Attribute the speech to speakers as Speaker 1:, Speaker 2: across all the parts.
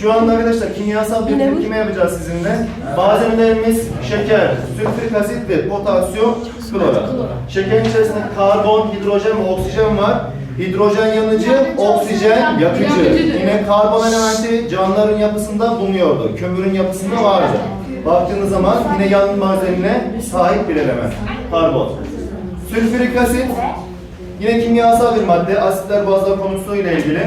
Speaker 1: Şu anda arkadaşlar kimyasal bir tepkime yapacağız sizinle. Malzemelerimiz şeker, sülfürik asit ve potasyum klorat. Şekerin içerisinde karbon, hidrojen ve oksijen var. Hidrojen yanıcı, oksijen yakıcı. Yine karbon elementi canlıların yapısında bulunuyordu. Kömürün yapısında vardı. Baktığınız zaman yine yanma özelliğine sahip bir element. Karbon. Sülfürik asit yine kimyasal bir madde. Asitler bazlar konusuyla ilgili.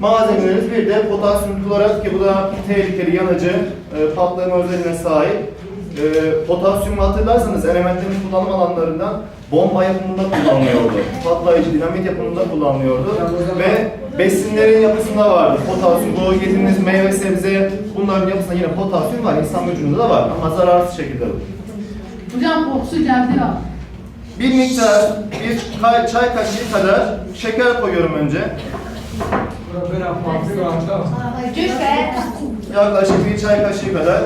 Speaker 1: Malzemelerimiz bir de potasyum klorat ki bu da tehlikeli yanıcı, e, patlama özelliğine sahip. E, potasyumu hatırlarsanız elementlerin kullanım alanlarından bomba yapımında kullanılıyordu. Patlayıcı dinamit yapımında kullanılıyordu. Ve besinlerin yapısında vardı. Potasyum, bu yediğiniz meyve sebze bunların yapısında yine potasyum var. İnsan vücudunda da var ama zararsız şekilde.
Speaker 2: Hocam kokusu geldi ya.
Speaker 1: Bir miktar, bir çay kaşığı kadar şeker koyuyorum önce. Yaklaşık bir çay kaşığı kadar.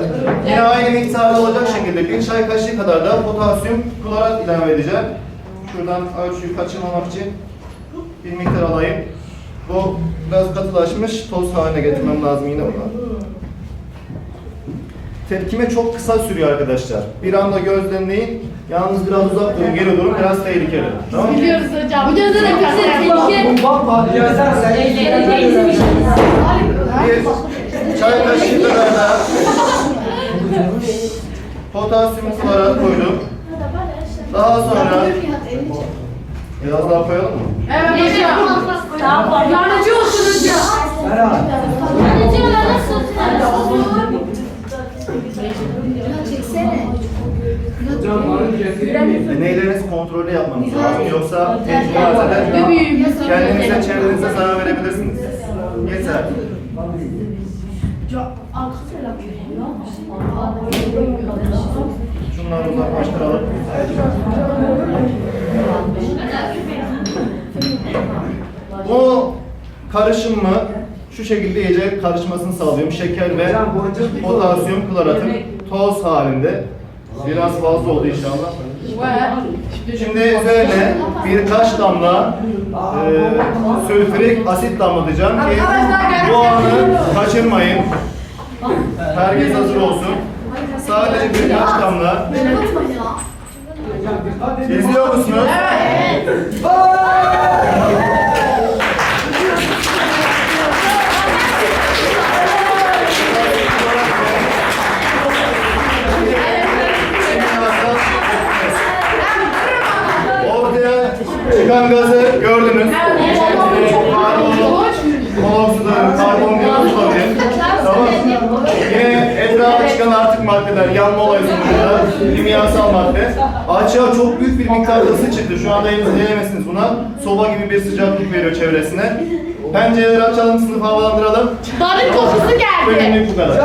Speaker 1: Yine aynı miktarda olacak şekilde bir çay kaşığı kadar da potasyum klorat ilave edeceğim. Şuradan ölçüyü kaçırmamak için bir miktar alayım. Bu biraz katılaşmış, toz haline getirmem lazım yine bunu. Tepkime çok kısa sürüyor arkadaşlar. Bir anda gözlemleyin. Yalnız biraz uzak durun, geri durun. Biraz tehlikeli. Tamam mı?
Speaker 2: Biliyoruz hocam. Hocam da tehlike.
Speaker 1: Bir çay kaşığı kadar da potasyum klorat koydum. Daha sonra biraz daha koyalım mı?
Speaker 2: Evet hocam. Yanıcı olsun hocam.
Speaker 1: Deneylerinizi kontrollü yapmanız lazım. Yoksa malzemeler
Speaker 2: Bebeğim.
Speaker 1: kendinize, çevrenize zarar verebilirsiniz. Yeter. Şunları uzaklaştıralım. Bu karışımı şu şekilde iyice karışmasını sağlıyorum. Şeker ve potasyum kloratın toz halinde. Biraz fazla oldu inşallah. Şimdi üzerine birkaç damla e, sülfürik asit damlatacağım ki bu anı kaçırmayın. Herkes hazır olsun. Sadece birkaç damla. İzliyor musunuz? Ortaya çıkan gazı gördünüz. Karbon, monoksit, karbondioksit olabilir. Tamam. Yine etrafa çıkan artık maddeler, yanma olayı sonucunda kimyasal madde. Açığa çok büyük bir miktarda ısı çıktı. Şu anda elinizi değemezsiniz buna. Soba gibi bir sıcaklık veriyor çevresine. Pencereleri açalım, sınıfı havalandıralım.
Speaker 2: Darın kokusu geldi.
Speaker 1: Bölümlük bu kadar.